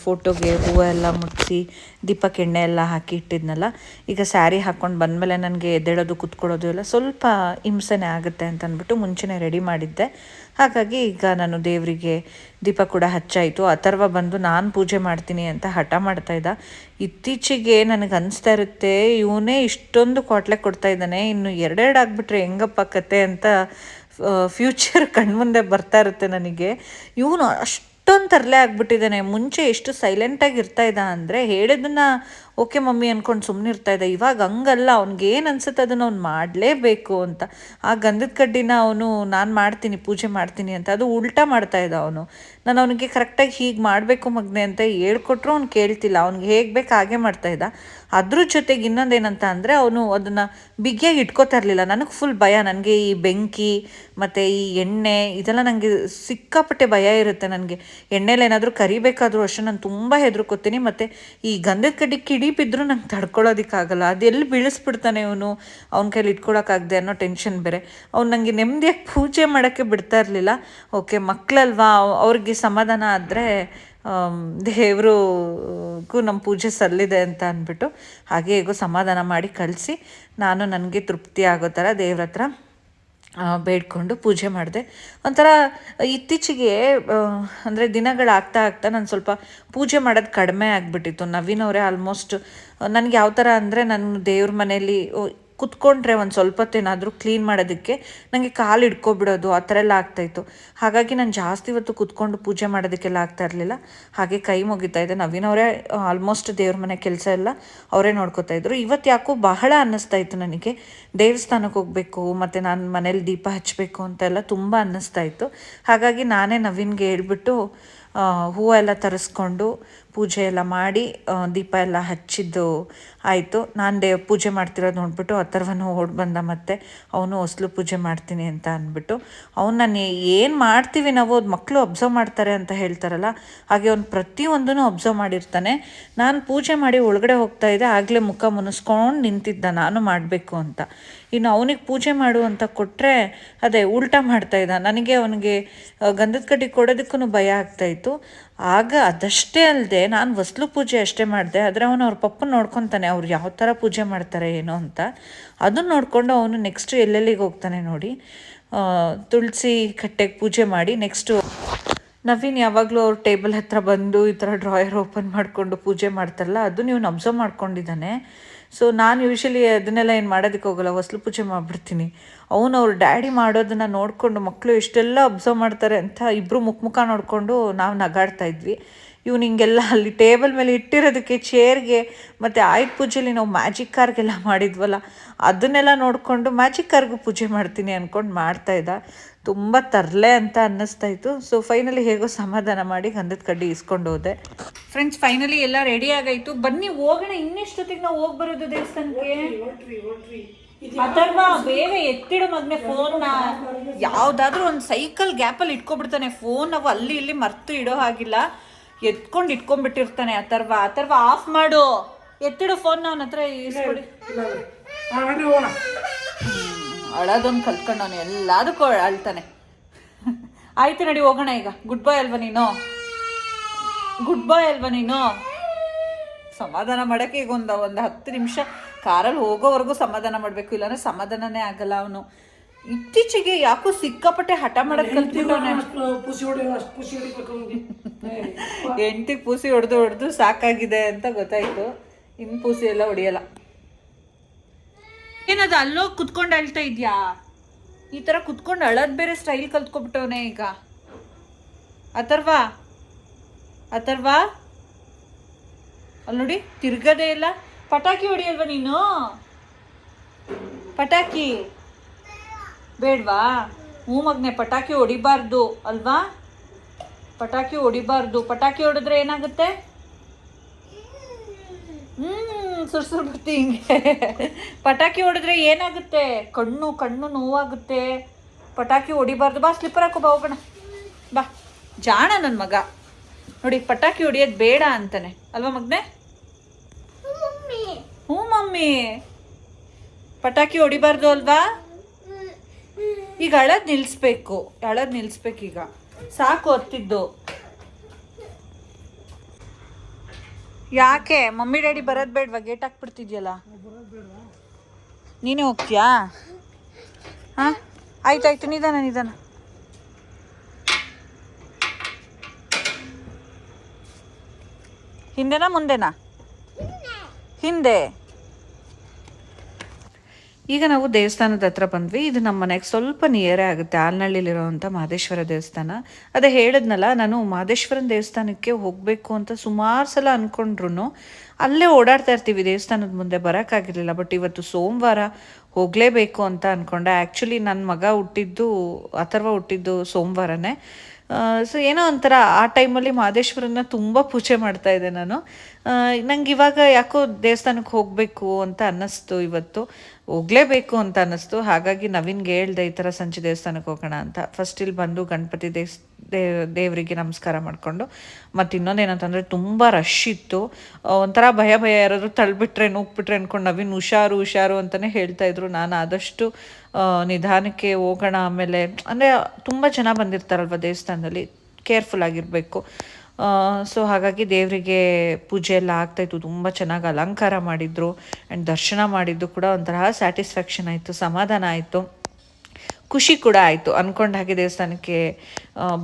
ಫೋಟೋಗೆ ಹೂವು ಎಲ್ಲ ಮುಟ್ಟಿಸಿ ದೀಪಕ್ಕೆ ಎಣ್ಣೆ ಎಲ್ಲ ಹಾಕಿ ಇಟ್ಟಿದ್ನಲ್ಲ, ಈಗ ಸ್ಯಾರಿ ಹಾಕ್ಕೊಂಡು ಬಂದಮೇಲೆ ನನಗೆ ಎದ್ದೇಳೋದು, ಕುತ್ಕೊಳ್ಳೋದು ಎಲ್ಲ ಸ್ವಲ್ಪ ಹಿಂಸೆನೇ ಆಗುತ್ತೆ ಅಂತ ಅಂದ್ಬಿಟ್ಟು ಮುಂಚೆನೇ ರೆಡಿ ಮಾಡಿದ್ದೆ. ಹಾಗಾಗಿ ಈಗ ನಾನು ದೇವರಿಗೆ ದೀಪ ಕೂಡ ಹಚ್ಚಾಯಿತು. ಅಥರ್ವ ಬಂದು ನಾನು ಪೂಜೆ ಮಾಡ್ತೀನಿ ಅಂತ ಹಠ ಮಾಡ್ತಾ ಇದ್ದ. ಇತ್ತೀಚೆಗೆ ನನಗೆ ಅನಿಸ್ತಾ ಇರುತ್ತೆ, ಇವನೇ ಇಷ್ಟೊಂದು ಕೊಟ್ಲೆ ಕೊಡ್ತಾ ಇದ್ದಾನೆ. ಇನ್ನು ಎರಡೆರಡು ಆಗಿಬಿಟ್ರೆ ಹೆಂಗಪ್ಪ ಕತೆ ಅಂತ ಫ್ಯೂಚರ್ ಕಣ್ಮುಂದೆ ಬರ್ತಾ ಇರುತ್ತೆ ನನಗೆ. ಇವನು ಅಷ್ಟೊಂದು ತರಲೆ ಆಗ್ಬಿಟ್ಟಿದ್ದಾನೆ. ಮುಂಚೆ ಎಷ್ಟು ಸೈಲೆಂಟಾಗಿ ಇರ್ತಾ ಇದ್ದ ಅಂದರೆ ಹೇಳಿದ್ದನ್ನ ಓಕೆ ಮಮ್ಮಿ ಅಂದ್ಕೊಂಡು ಇದ್ದ. ಇವಾಗ ಹಂಗಲ್ಲ, ಅವ್ನಿಗೆ ಏನು ಅನ್ಸುತ್ತೆ ಅದನ್ನು ಅವ್ನು ಮಾಡಲೇಬೇಕು ಅಂತ. ಆ ಗಂಧದ ಕಡ್ಡಿನ ಅವನು, ನಾನು ಮಾಡ್ತೀನಿ, ಪೂಜೆ ಮಾಡ್ತೀನಿ ಅಂತ, ಅದು ಉಲ್ಟಾ ಮಾಡ್ತಾ ಇದ್ದ ಅವನು. ನಾನು ಅವನಿಗೆ ಕರೆಕ್ಟಾಗಿ ಹೀಗೆ ಮಾಡಬೇಕು ಮಗ್ನೆ ಅಂತ ಹೇಳ್ಕೊಟ್ರು ಅವ್ನು ಕೇಳ್ತಿಲ್ಲ. ಅವ್ನಿಗೆ ಹೇಗೆ ಬೇಕು ಹಾಗೆ ಮಾಡ್ತಾ ಇದ್ದ. ಅದ್ರ ಜೊತೆಗೆ ಇನ್ನೊಂದೇನಂತ ಅಂದರೆ ಅವನು ಅದನ್ನು ಬಿಗಿಯಾಗಿ ಇಟ್ಕೋತಾ ಇರಲಿಲ್ಲ. ನನಗೆ ಫುಲ್ ಭಯ. ನನಗೆ ಈ ಬೆಂಕಿ, ಮತ್ತು ಈ ಎಣ್ಣೆ, ಇದೆಲ್ಲ ನನಗೆ ಸಿಕ್ಕಾಪಟ್ಟೆ ಭಯ ಇರುತ್ತೆ ನನಗೆ. ಎಣ್ಣೆಲಿ ಏನಾದರೂ ಕರಿಬೇಕಾದ್ರೂ ಅಷ್ಟೇ. ನಾನು ತುಂಬ ಹೆದರ್ಕೋತೀನಿ. ಮತ್ತು ಈ ಗಂಧದ ಕಡ್ಡಿ ಕಿಡಿ ಬಿದ್ದರೂ ನಂಗೆ ತಡ್ಕೊಳ್ಳೋದಕ್ಕಾಗಲ್ಲ ಅದೆಲ್ಲಿ ಬೀಳಿಸ್ಬಿಡ್ತಾನೆ ಇವನು? ಅವ್ನ ಕೈಲಿ ಇಟ್ಕೊಳಕ್ಕಾಗದೆ ಅನ್ನೋ ಟೆನ್ಷನ್ ಬೇರೆ. ಅವ್ನು ನನಗೆ ನೆಮ್ಮದಿಯಾಗಿ ಪೂಜೆ ಮಾಡೋಕ್ಕೆ ಬಿಡ್ತಾ ಇರಲಿಲ್ಲ. ಓಕೆ ಮಕ್ಕಳಲ್ವಾ ಅವ್ರಿಗೆ ಸಮಾಧಾನ ಆದರೆ ದೇವ್ರಿಗೂ ನಮ್ಮ ಪೂಜೆ ಸಲ್ಲಿದೆ ಅಂತ ಅಂದ್ಬಿಟ್ಟು ಹಾಗೆ ಹೇಗೋ ಸಮಾಧಾನ ಮಾಡಿ ಕಳಿಸಿ. ನಾನು ನನಗೆ ತೃಪ್ತಿ ಆಗೋ ಥರ ದೇವ್ರ ಹತ್ರ ಬೇಡ್ಕೊಂಡು ಪೂಜೆ ಮಾಡಿದೆ. ಒಂಥರ ಇತ್ತೀಚೆಗೆ ಅಂದರೆ ದಿನಗಳಾಗ್ತಾ ಆಗ್ತಾ ನಾನು ಸ್ವಲ್ಪ ಪೂಜೆ ಮಾಡೋದು ಕಡಿಮೆ ಆಗಿಬಿಟ್ಟಿತ್ತು. ನವೀನವರೇ ಆಲ್ಮೋಸ್ಟ್ ನನಗೆ ಯಾವ ಥರ ಅಂದರೆ ನಾನು ದೇವ್ರ ಮನೆಯಲ್ಲಿ ಕುತ್ಕೊಂಡ್ರೆ ಒಂದು ಸ್ವಲ್ಪ ಹೊತ್ತೇನಾದರೂ ಕ್ಲೀನ್ ಮಾಡೋದಕ್ಕೆ ನನಗೆ ಕಾಲು ಹಿಡ್ಕೊಬಿಡೋದು, ಆ ಥರ ಎಲ್ಲ ಆಗ್ತಾಯಿತ್ತು ಹಾಗಾಗಿ ನಾನು ಜಾಸ್ತಿ ಹೊತ್ತು ಕುತ್ಕೊಂಡು ಪೂಜೆ ಮಾಡೋದಕ್ಕೆಲ್ಲ ಆಗ್ತಾ ಇರಲಿಲ್ಲ. ಹಾಗೆ ಕೈ ಮುಗಿತಾ ಇದೆ. ಅವರೇ ಆಲ್ಮೋಸ್ಟ್ ದೇವ್ರ ಮನೆ ಕೆಲಸ ಎಲ್ಲ ಅವರೇ ನೋಡ್ಕೋತಾ ಇದ್ರು. ಇವತ್ತು ಯಾಕೋ ಬಹಳ ಅನ್ನಿಸ್ತಾ ಇತ್ತು ನನಗೆ. ದೇವಸ್ಥಾನಕ್ಕೆ ಹೋಗಬೇಕು, ಮತ್ತು ನಾನು ಮನೇಲಿ ದೀಪ ಹಚ್ಚಬೇಕು ಅಂತೆಲ್ಲ ತುಂಬ ಅನ್ನಿಸ್ತಾ ಇತ್ತು. ಹಾಗಾಗಿ ನಾನೇ ನವೀನ್ಗೆ ಹೇಳ್ಬಿಟ್ಟು ಹೂವು ಎಲ್ಲ ತರಿಸ್ಕೊಂಡು ಪೂಜೆ ಎಲ್ಲ ಮಾಡಿ ದೀಪ ಎಲ್ಲ ಹಚ್ಚಿದ್ದು ಆಯಿತು. ನಾನು ದೇವ್ ಪೂಜೆ ಮಾಡ್ತಿರೋದು ನೋಡ್ಬಿಟ್ಟು ಅಥರ್ವನು ಓಡಿ ಬಂದ ಮತ್ತೆ ಅವನು ಹೊಸ್ಲು ಪೂಜೆ ಮಾಡ್ತೀನಿ ಅಂತ ಅಂದ್ಬಿಟ್ಟು. ಅವ್ನು ನಾನು ಏನು ಮಾಡ್ತೀವಿ ನಾವು? ಅದು ಮಕ್ಕಳು ಅಬ್ಸರ್ವ್ ಮಾಡ್ತಾರೆ ಅಂತ ಹೇಳ್ತಾರಲ್ಲ, ಹಾಗೆ ಅವ್ನು ಪ್ರತಿಯೊಂದನ್ನು ಅಬ್ಸರ್ವ್ ಮಾಡಿರ್ತಾನೆ. ನಾನು ಪೂಜೆ ಮಾಡಿ ಒಳಗಡೆ ಹೋಗ್ತಾ ಇದ್ದೆ, ಆಗಲೇ ಮುಖ ಮುನಿಸ್ಕೊಂಡು ನಿಂತಿದ್ದ, ನಾನು ಮಾಡಬೇಕು ಅಂತ. ಇನ್ನು ಅವನಿಗೆ ಪೂಜೆ ಮಾಡು ಅಂತ ಕೊಟ್ಟರೆ ಅದೇ ಉಲ್ಟಾ ಮಾಡ್ತಾ ಇದ್ದ ನನಗೆ ಅವನಿಗೆ ಗಂಧದ ಕಡ್ಡಿ ಕೊಡೋದಕ್ಕೂ ಭಯ ಆಗ್ತಾಯಿತ್ತು ಆಗ ಅದಷ್ಟೇ ಅಲ್ಲದೆ ನಾನು ವಸ್ಲು ಪೂಜೆ ಅಷ್ಟೇ ಮಾಡಿದೆ. ಆದರೆ ಅವನು ಅವ್ರ ಪಪ್ಪನ ನೋಡ್ಕೊತಾನೆ, ಅವ್ರು ಯಾವ ಥರ ಪೂಜೆ ಮಾಡ್ತಾರೆ ಏನೋ ಅಂತ. ಅದನ್ನು ನೋಡಿಕೊಂಡು ಅವನು ನೆಕ್ಸ್ಟ್ ಎಲ್ಲೆಲ್ಲಿಗೆ ಹೋಗ್ತಾನೆ ನೋಡಿ. ತುಳಸಿ ಕಟ್ಟೆಗೆ ಪೂಜೆ ಮಾಡಿ ನೆಕ್ಸ್ಟು ನವೀನ್ ಯಾವಾಗಲೂ ಅವ್ರ ಟೇಬಲ್ ಹತ್ರ ಬಂದು ಈ ಥರ ಡ್ರಾಯರ್ ಓಪನ್ ಮಾಡಿಕೊಂಡು ಪೂಜೆ ಮಾಡ್ತಾರಲ್ಲ, ಅದು ನೀವು ಅಬ್ಸರ್ವ್ ಮಾಡ್ಕೊಂಡಿದ್ದಾನೆ. ಸೊ ನಾನು ಯೂಶಲಿ ಅದನ್ನೆಲ್ಲ ಏನು ಮಾಡೋದಕ್ಕೆ ಹೋಗಲ್ಲ, ಹೊಸ್ಲು ಪೂಜೆ ಮಾಡಿಬಿಡ್ತೀನಿ. ಅವನು ಅವ್ರ ಡ್ಯಾಡಿ ಮಾಡೋದನ್ನು ನೋಡಿಕೊಂಡು ಮಕ್ಕಳು ಇಷ್ಟೆಲ್ಲ ಅಬ್ಸರ್ವ್ ಮಾಡ್ತಾರೆ ಅಂತ ಇಬ್ಬರು ಮುಖ ಮುಖ ನೋಡಿಕೊಂಡು ನಾವು ನಗಾಡ್ತಾ ಇದ್ವಿ. ಇವ್ನು ಹಿಂಗೆಲ್ಲ ಅಲ್ಲಿ ಟೇಬಲ್ ಮೇಲೆ ಇಟ್ಟಿರೋದಕ್ಕೆ ಚೇರ್ಗೆ ಮತ್ತು ಆಯುಧ ಪೂಜೆಲಿ ನಾವು ಮ್ಯಾಜಿಕ್ ಕಾರ್ಗೆಲ್ಲ ಮಾಡಿದ್ವಲ್ಲ, ಅದನ್ನೆಲ್ಲ ನೋಡಿಕೊಂಡು ಮ್ಯಾಜಿಕ್ ಕಾರ್ಗೂ ಪೂಜೆ ಮಾಡ್ತೀನಿ ಅಂದ್ಕೊಂಡು ಮಾಡ್ತಾಯಿದ್ದ ತುಂಬ ತರಲೆ ಅಂತ ಅನ್ನಿಸ್ತಾ ಇತ್ತು. ಸೊ ಫೈನಲಿ ಹೇಗೋ ಸಮಾಧಾನ ಮಾಡಿ ಗಂಧದ ಕಡ್ಡಿ ಇಸ್ಕೊಂಡು ಹೋದೆ. ಫ್ರೆಂಡ್ಸ್ ಫೈನಲಿ ಎಲ್ಲ ರೆಡಿ ಆಗೈತು. ಬನ್ನಿ, ಹೋಗೋಣ. ಇನ್ನೆಷ್ಟೊತ್ತಿಗೆ ನಾವು ಹೋಗಿ ಬರೋದು ದೇವಸ್ಥಾನಕ್ಕೆ? ಅಥರ್ವ, ಬೇಗ ಎತ್ತಿಡು ಮಗ್ನೆ ಫೋನ್ನ ಯಾವ್ದಾದ್ರೂ ಒಂದು ಸೈಕಲ್ ಗ್ಯಾಪಲ್ಲಿ ಇಟ್ಕೊಬಿಡ್ತಾನೆ ಫೋನ್ ನಾವು ಅಲ್ಲಿ ಇಲ್ಲಿ ಮರ್ತು ಇಡೋ ಹಾಗಿಲ್ಲ. ಎತ್ಕೊಂಡು ಇಟ್ಕೊಂಡ್ಬಿಟ್ಟಿರ್ತಾನೆ ಅಥರ್ವ ಅಥರ್ವ ಆಫ್ ಮಾಡು. ಎತ್ತಿಡು ಫೋನ್ ಅವನ ಹತ್ರ ಇಸ್ಕೊಡಿ ಅಳೋದೊಂದು ಕಲ್ತ್ಕೊಂಡವನು ಎಲ್ಲದಕ್ಕೂ ಅಳ್ತಾನೆ. ಆಯ್ತು ನಡಿ ಹೋಗೋಣ ಈಗ. ಗುಡ್ ಬಾಯ್ ಅಲ್ವಾ ನೀನು? ಗುಡ್ ಬಾಯ್ ಅಲ್ವಾ ನೀನು? ಸಮಾಧಾನ ಮಾಡೋಕ್ಕೆ ಈಗ ಒಂದು ಒಂದು ಹತ್ತು ನಿಮಿಷ ಕಾರಲ್ಲಿ ಹೋಗೋವರೆಗೂ ಸಮಾಧಾನ ಮಾಡಬೇಕು. ಇಲ್ಲಾಂದ್ರೆ ಸಮಾಧಾನನೇ ಆಗಲ್ಲ ಅವನು. ಇತ್ತೀಚೆಗೆ ಯಾಕೋ ಸಿಕ್ಕಾಪಟ್ಟೆ ಹಠ ಮಾಡೋದು ಕಲ್ತ್ಬಿಟ್ಟವನೆ. ಪುಸಿ ಹೊಡಿ ಅಷ್ಟು ಪುಸಿ ಹೊಡಿಬೇಕು ಅವ್ನಿಗೆ ಹೆಂಡತಿಗೆ ಪೂಸಿ ಹೊಡೆದು ಹೊಡೆದು ಸಾಕಾಗಿದೆ ಅಂತ ಗೊತ್ತಾಯ್ತು. ಇನ್ನು ಪೂಸಿ ಎಲ್ಲ ಹೊಡಿಯಲ್ಲ. ಏನದು ಅಲ್ಲೋ ಕುತ್ಕೊಂಡು ಅಳ್ತಾ ಇದೆಯಾ? ಈ ಥರ ಕುತ್ಕೊಂಡು ಅಳೋದು ಬೇರೆ ಸ್ಟೈಲ್ ಕಲ್ತ್ಕೊಬಿಟ್ಟವನೆ ಈಗ. ಅಥರ್ವಾ? ಅಥರ್ವಾ? ಅಲ್ಲಿ ನೋಡಿ, ತಿರ್ಗದೇ ಇಲ್ಲ. ಪಟಾಕಿ ಹೊಡಿಯಲ್ವಾ ನೀನು? ಪಟಾಕಿ? ಬೇಡ್ವಾ? ಹ್ಞೂ ಮಗ್ನೆ, ಪಟಾಕಿ ಹೊಡಿಬಾರ್ದು, ಅಲ್ವಾ? ಪಟಾಕಿ ಹೊಡಿಬಾರ್ದು. ಪಟಾಕಿ ಹೊಡೆದ್ರೆ ಏನಾಗುತ್ತೆ? ಹ್ಮ್ ಸುರ್ಸುರ್ ಬರ್ತಿ ಹಿಂಗೆ. ಪಟಾಕಿ ಹೊಡೆದ್ರೆ ಏನಾಗುತ್ತೆ? ಕಣ್ಣು ಕಣ್ಣು ನೋವಾಗುತ್ತೆ. ಪಟಾಕಿ ಹೊಡಿಬಾರ್ದು. ಬಾ ಸ್ಲಿಪ್ಪರ್ ಹಾಕೋ, ಬಾ, ಹೋಗೋಣ. ಬಾ. ಜಾಣ ನನ್ನ ಮಗ. ನೋಡಿ, ಪಟಾಕಿ ಹೊಡಿಯೋದು ಬೇಡ ಅಂತಾನೆ. ಅಲ್ವಾ ಮಗ್ನೆ? ಹ್ಞೂ ಮಮ್ಮಿ. ಪಟಾಕಿ ಹೊಡಿಬಾರ್ದು ಅಲ್ವಾ? ಈಗ ಅಳದ್ ನಿಲ್ಲಿಸ್ಬೇಕು ಅಳದ್ ನಿಲ್ಲಿಸ್ಬೇಕೀಗ ಸಾಕು ಹೊತ್ತಿದ್ದು. ಯಾಕೆ? ಮಮ್ಮಿ, ಡ್ಯಾಡಿ ಬರೋದ್ ಬೇಡ್ವಾ? ಗೇಟ್ ಹಾಕ್ಬಿಡ್ತಿದ್ಯಲ್ಲ? ನೀನೇ ಹೋಗ್ತೀಯಾ? ಹಾ? ಆಯ್ತಾಯ್ತು ನಿಧಾನ ನಿಧಾನ. ಹಿಂದೆನಾ, ಮುಂದೆನಾ? ಹಿಂದೆ. ಈಗ ನಾವು ದೇವಸ್ಥಾನದ ಹತ್ರ ಬಂದ್ವಿ. ಇದು ನಮ್ಮ ಮನೆಗೆ ಸ್ವಲ್ಪ ನಿಯರೇ ಆಗುತ್ತೆ. ಆಲ್ನಳ್ಳಿಲಿರೋವಂಥ ಮಹದೇಶ್ವರ ದೇವಸ್ಥಾನ. ಅದೇ ಹೇಳಿದ್ನಲ್ಲ, ನಾನು ಮಹದೇಶ್ವರನ ದೇವಸ್ಥಾನಕ್ಕೆ ಹೋಗಬೇಕು ಅಂತ ಸುಮಾರು ಸಲ ಅಂದ್ಕೊಂಡ್ರು ಅಲ್ಲೇ ಓಡಾಡ್ತಾ ಇರ್ತೀವಿ. ದೇವಸ್ಥಾನದ ಮುಂದೆ ಬರೋಕ್ಕಾಗಿರಲಿಲ್ಲ ಬಟ್ ಇವತ್ತು ಸೋಮವಾರ ಹೋಗಲೇಬೇಕು ಅಂತ ಅಂದ್ಕೊಂಡೆ ಆ್ಯಕ್ಚುಲಿ ನನ್ನ ಮಗ ಹುಟ್ಟಿದ್ದು, ಅಥರ್ವ ಹುಟ್ಟಿದ್ದು ಸೋಮವಾರನೇ. ಸೊ ಏನೋ ಒಂಥರ ಆ ಟೈಮಲ್ಲಿ ಮಹದೇಶ್ವರನ ತುಂಬ ಪೂಜೆ ಮಾಡ್ತಾ ಇದ್ದೆ ನಾನು. ನಂಗೆ ಇವಾಗ ಯಾಕೋ ದೇವಸ್ಥಾನಕ್ಕೆ ಹೋಗಬೇಕು ಅಂತ ಅನ್ನಿಸ್ತು ಇವತ್ತು. ಹೋಗಲೇಬೇಕು ಅಂತ ಅನ್ನಿಸ್ತು. ಹಾಗಾಗಿ ನವೀನ್ಗೆ ಹೇಳ್ದೆ ಈ ಥರ ಸಂಜೆ ದೇವಸ್ಥಾನಕ್ಕೆ ಹೋಗೋಣ ಅಂತ. ಫಸ್ಟ್ ಇಲ್ಲಿ ಬಂದು ಗಣಪತಿ ದೇವ್ಸ್ ದೇವ್ ದೇವರಿಗೆ ನಮಸ್ಕಾರ ಮಾಡಿಕೊಂಡು. ಮತ್ತು ಇನ್ನೊಂದೇನಂತಂದರೆ ತುಂಬ ರಶ್ ಇತ್ತು. ಒಂಥರ ಭಯ ಭಯ ಯಾರಾದರೂ ತಳ್ಬಿಟ್ರೆ, ನೂಕ್ಬಿಟ್ರೆ ಅಂದ್ಕೊಂಡು ನವೀನ್ ಹುಷಾರು ಹುಷಾರು ಅಂತಲೇ ಹೇಳ್ತಾ ಇದ್ರು. ನಾನು ಆದಷ್ಟು ನಿಧಾನಕ್ಕೆ ಹೋಗೋಣ ಆಮೇಲೆ, ಅಂದರೆ ತುಂಬ ಜನ ಬಂದಿರ್ತಾರಲ್ವ ದೇವಸ್ಥಾನದಲ್ಲಿ ಕೇರ್ಫುಲ್ ಆಗಿರಬೇಕು. ಸೊ ಹಾಗಾಗಿ ದೇವರಿಗೆ ಪೂಜೆ ಎಲ್ಲ ಆಗ್ತಾಯಿತ್ತು ತುಂಬ ಚೆನ್ನಾಗಿ ಅಲಂಕಾರ ಮಾಡಿದ್ರು. ಆ್ಯಂಡ್ ದರ್ಶನ ಮಾಡಿದ್ದು ಕೂಡ ಒಂಥರ ಸ್ಯಾಟಿಸ್ಫ್ಯಾಕ್ಷನ್ ಆಯಿತು, ಸಮಾಧಾನ ಆಯಿತು. ಖುಷಿ ಕೂಡ ಆಯಿತು. ಅಂದ್ಕೊಂಡು ಹಾಗೆ ದೇವಸ್ಥಾನಕ್ಕೆ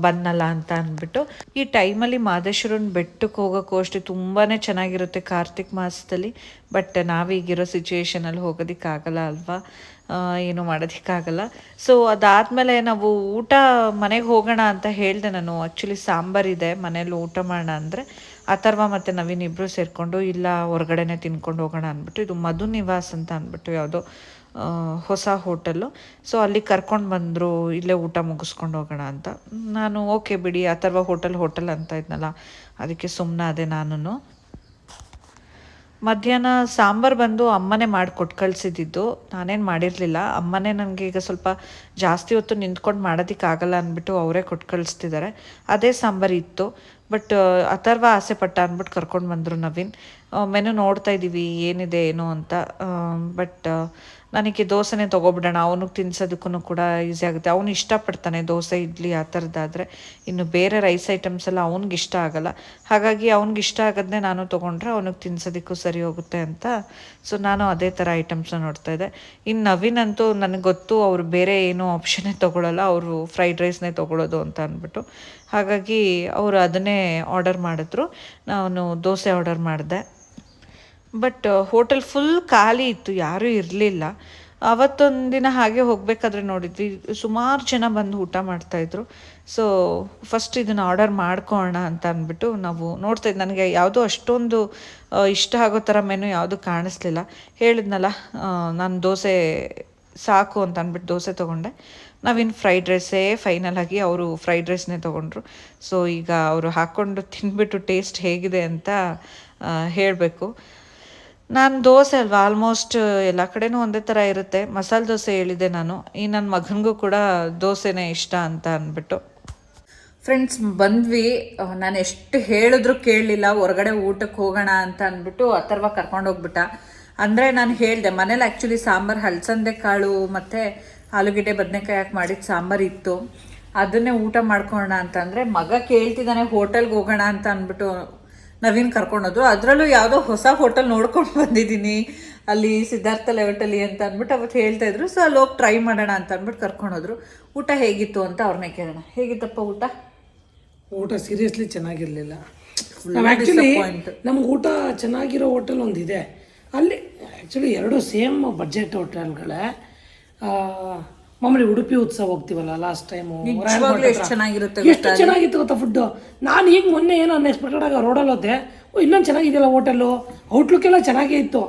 ಬಂದಲ್ಲ ಅಂತ ಅಂದ್ಬಿಟ್ಟು. ಈ ಟೈಮಲ್ಲಿ ಮಾದೇಶ್ವರನ ಬೆಟ್ಟಕ್ಕೆ ಹೋಗೋಕ್ಕೂ ಅಷ್ಟೇ ತುಂಬಾ ಚೆನ್ನಾಗಿರುತ್ತೆ ಕಾರ್ತಿಕ್ ಮಾಸದಲ್ಲಿ. ಬಟ್ ನಾವೀಗಿರೋ ಸಿಚುವೇಶನಲ್ಲಿ ಹೋಗೋದಕ್ಕಾಗಲ್ಲ ಅಲ್ವಾ? ಏನು ಮಾಡೋದಕ್ಕಾಗಲ್ಲ. ಸೊ ಅದಾದಮೇಲೆ ನಾವು ಊಟ ಮನೆಗೆ ಹೋಗೋಣ ಅಂತ ಹೇಳಿದೆ ನಾನು. ಆ್ಯಕ್ಚುಲಿ ಸಾಂಬಾರಿದೆ ಮನೇಲಿ ಊಟ ಮಾಡೋಣ ಅಂದರೆ ಅಥರ್ವ ಮತ್ತು ನವೀನ್ ಇಬ್ಬರು ಸೇರಿಕೊಂಡು ಇಲ್ಲ, ಹೊರಗಡೆನೆ ತಿನ್ಕೊಂಡು ಹೋಗೋಣ ಅಂದ್ಬಿಟ್ಟು. ಇದು ಮಧು ನಿವಾಸ್ ಅಂತ ಅಂದ್ಬಿಟ್ಟು ಯಾವುದೋ ಹೊಸ ಹೋಟೆಲ್ಲು. ಸೊ ಅಲ್ಲಿ ಕರ್ಕೊಂಡು ಬಂದರು, ಇಲ್ಲೇ ಊಟ ಮುಗಿಸ್ಕೊಂಡು ಹೋಗೋಣ ಅಂತ. ನಾನು, ಓಕೆ ಬಿಡಿ ಅಥರ್ವ ಹೋಟೆಲ್ ಹೋಟೆಲ್ ಅಂತ ಇದ್ನಲ್ಲ, ಅದಕ್ಕೆ ಸುಮ್ಮನೆ ಅದೇ ನಾನು ಮಧ್ಯಾಹ್ನ ಸಾಂಬಾರು ಬಂದು ಅಮ್ಮನೇ ಮಾಡಿ ಕೊಟ್ಟು ಕಳಿಸಿದ್ದು ನಾನೇನು ಮಾಡಿರಲಿಲ್ಲ. ಅಮ್ಮನೇ ನನಗೆ ಈಗ ಸ್ವಲ್ಪ ಜಾಸ್ತಿ ಹೊತ್ತು ನಿಂತ್ಕೊಂಡು ಮಾಡೋದಕ್ಕಾಗಲ್ಲ ಅಂದ್ಬಿಟ್ಟು ಅವರೇ ಕೊಟ್ಟು ಕಳಿಸ್ತಿದ್ದಾರೆ ಅದೇ ಸಾಂಬಾರು ಇತ್ತು. ಬಟ್ ಅಥರ್ವ ಆಸೆ ಪಟ್ಟ ಅಂದ್ಬಿಟ್ಟು ಕರ್ಕೊಂಡು ಬಂದರು ನವೀನ್. ಮೆನು ನೋಡ್ತಾ ಇದ್ದೀವಿ ಏನಿದೆ, ಏನು ಅಂತ. ಬಟ್ ನನಗೆ ದೋಸೆನೇ ತೊಗೊಬಿಡೋಣ. ಅವನಿಗೆ ತಿನ್ಸೋದಕ್ಕೂ ಕೂಡ ಈಸಿ ಆಗುತ್ತೆ. ಅವನು ಇಷ್ಟಪಡ್ತಾನೆ ದೋಸೆ, ಇಡ್ಲಿ ಆ ಥರದ್ದಾದರೆ. ಇನ್ನು ಬೇರೆ ರೈಸ್ ಐಟಮ್ಸ್ ಎಲ್ಲ ಅವ್ನಿಗೆ ಇಷ್ಟ ಆಗಲ್ಲ. ಹಾಗಾಗಿ ಅವ್ನಿಗೆ ಇಷ್ಟ ಆಗೋದನ್ನೇ ನಾನು ತೊಗೊಂಡ್ರೆ ಅವನಿಗೆ ತಿನ್ಸೋದಕ್ಕೂ ಸರಿ ಹೋಗುತ್ತೆ ಅಂತ. ಸೊ ನಾನು ಅದೇ ಥರ ಐಟಮ್ಸ್ನ ನೋಡ್ತಾ ಇದ್ದೆ. ಇನ್ನು ನವೀನ್ ಅಂತೂ ನನಗೆ ಗೊತ್ತು ಅವರು ಬೇರೆ ಏನೂ ಆಪ್ಷನ್ನೇ ತೊಗೊಳಲ್ಲ. ಅವರು ಫ್ರೈಡ್ ರೈಸ್ನೇ ತೊಗೊಳೋದು ಅಂತ ಅಂದ್ಬಿಟ್ಟು. ಹಾಗಾಗಿ ಅವರು ಅದನ್ನೇ ಆರ್ಡರ್ ಮಾಡಿದ್ರು. ನಾನು ದೋಸೆ ಆರ್ಡರ್ ಮಾಡಿದೆ. ಬಟ್ ಹೋಟೆಲ್ ಫುಲ್ ಖಾಲಿ ಇತ್ತು, ಯಾರೂ ಇರಲಿಲ್ಲ. ಅವತ್ತೊಂದಿನ ದಿನ ಹಾಗೆ ಹೋಗಬೇಕಾದ್ರೆ ನೋಡಿದ್ವಿ, ಸುಮಾರು ಜನ ಬಂದು ಊಟ ಮಾಡ್ತಾಯಿದ್ರು ಸೊ ಫಸ್ಟ್ ಇದನ್ನು ಆರ್ಡರ್ ಮಾಡ್ಕೋಣ ಅಂತ ಅಂದ್ಬಿಟ್ಟು ನಾವು ನೋಡ್ತಾ ನನಗೆ ಯಾವುದೋ ಅಷ್ಟೊಂದು ಇಷ್ಟ ಆಗೋ ಥರ ಮೆನು ಯಾವುದು ಕಾಣಿಸ್ಲಿಲ್ಲ. ಹೇಳಿದ್ನಲ್ಲ ನಾನು ದೋಸೆ ಸಾಕು ಅಂತ ಅಂದ್ಬಿಟ್ಟು ದೋಸೆ ತೊಗೊಂಡೆ. ನಾವಿನ್ನು ಫ್ರೈಡ್ ರೈಸೇ ಫೈನಲ್ ಆಗಿ ಅವರು ಫ್ರೈಡ್ ರೈಸ್ನೇ ತೊಗೊಂಡ್ರು. ಸೊ ಈಗ ಅವರು ಹಾಕ್ಕೊಂಡು ತಿಂದ್ಬಿಟ್ಟು ಟೇಸ್ಟ್ ಹೇಗಿದೆ ಅಂತ ಹೇಳಬೇಕು. ನಾನು ದೋಸೆ ಅಲ್ವಾ? ಆಲ್ಮೋಸ್ಟ್ ಎಲ್ಲ ಕಡೆನೂ ಒಂದೇ ಥರ ಇರುತ್ತೆ. ಮಸಾಲೆ ದೋಸೆ ಹೇಳಿದೆ ನಾನು. ಈ ನನ್ನ ಮಗನಿಗೂ ಕೂಡ ದೋಸೆನೇ ಇಷ್ಟ ಅಂತ ಅಂದ್ಬಿಟ್ಟು ಫ್ರೆಂಡ್ಸ್ ಬಂದ್ವಿ. ನಾನು ಎಷ್ಟು ಹೇಳಿದ್ರು ಕೇಳಲಿಲ್ಲ. ಹೊರಗಡೆ ಊಟಕ್ಕೆ ಹೋಗೋಣ ಅಂತ ಅಂದ್ಬಿಟ್ಟು ಅಥರ್ವ ಕರ್ಕೊಂಡು ಹೋಗ್ಬಿಟ್ಟ. ಅಂದರೆ ನಾನು ಹೇಳಿದೆ, ಮನೇಲಿ ಆ್ಯಕ್ಚುಲಿ ಸಾಂಬಾರು ಹಲಸಂದೆ ಕಾಳು ಮತ್ತು ಆಲೂಗೆಡ್ಡೆ ಬದನೆಕಾಯಿ ಹಾಕಿ ಮಾಡಿದ ಸಾಂಬಾರು ಇತ್ತು. ಅದನ್ನೇ ಊಟ ಮಾಡ್ಕೊಳ್ಳೋಣ ಅಂತಂದರೆ ಮಗ ಕೇಳ್ತಿದ್ದಾನೆ ಹೋಟೆಲ್ಗೆ ಹೋಗೋಣ ಅಂತ ಅಂದ್ಬಿಟ್ಟು ನವೀನ್ ಕರ್ಕೊಂಡೋದ್ರು. ಅದರಲ್ಲೂ ಯಾವುದೋ ಹೊಸ ಹೋಟೆಲ್ ನೋಡ್ಕೊಂಡು ಬಂದಿದ್ದೀನಿ. ಅಲ್ಲಿ ಸಿದ್ಧಾರ್ಥ ಲೆವೆಟಲ್ಲಿ ಅಂತ ಅಂದ್ಬಿಟ್ಟು ಅವತ್ತು ಹೇಳ್ತಾ ಇದ್ರು. ಸೊ ಅಲ್ಲಿ ಹೋಗಿ ಟ್ರೈ ಮಾಡೋಣ ಅಂತ ಅಂದ್ಬಿಟ್ಟು ಕರ್ಕೊಂಡೋದ್ರು. ಊಟ ಹೇಗಿತ್ತು ಅಂತ ಅವ್ರನ್ನೇ ಕೇಳೋಣ. ಹೇಗಿತ್ತಪ್ಪ ಊಟ? ಊಟ ಸೀರಿಯಸ್ಲಿ ಚೆನ್ನಾಗಿರಲಿಲ್ಲ. ಆ್ಯಕ್ಚುಲಿ ನಮ್ಗೆ ಊಟ ಚೆನ್ನಾಗಿರೋ ಹೋಟೆಲ್ ಒಂದಿದೆ. ಅಲ್ಲಿ ಆ್ಯಕ್ಚುಲಿ ಎರಡು ಸೇಮ್ ಬಜೆಟ್ ಹೋಟೆಲ್ಗಳೇ ಮಾಮೂಲಿ ಉಡುಪಿ ಉತ್ಸವ ಹೋಗ್ತೀವಲ್ಲ ಲಾಸ್ಟ್ ಟೈಮು ನಿಜವಾಗ್ಲೂ ಎಷ್ಟು ಚೆನ್ನಾಗಿರುತ್ತೆ ಎಷ್ಟು ಚೆನ್ನಾಗಿತ್ತು ಗೊತ್ತಾ ಫುಡ್ಡು ನಾನು ಈಗ ಮೊನ್ನೆ ಏನೋ ಅನ್ಎಕ್ಸ್ಪೆಕ್ಟೆಡ್ ಆಗಿ ರೋಡಲ್ಲಿ ಹೋದೆ. ಓ ಇನ್ನೊಂದು ಚೆನ್ನಾಗಿದೆಯಲ್ಲ ಹೋಟೆಲ್ಲು ಔಟ್ಲುಕ್ ಎಲ್ಲ ಚೆನ್ನಾಗೇ ಇತ್ತು.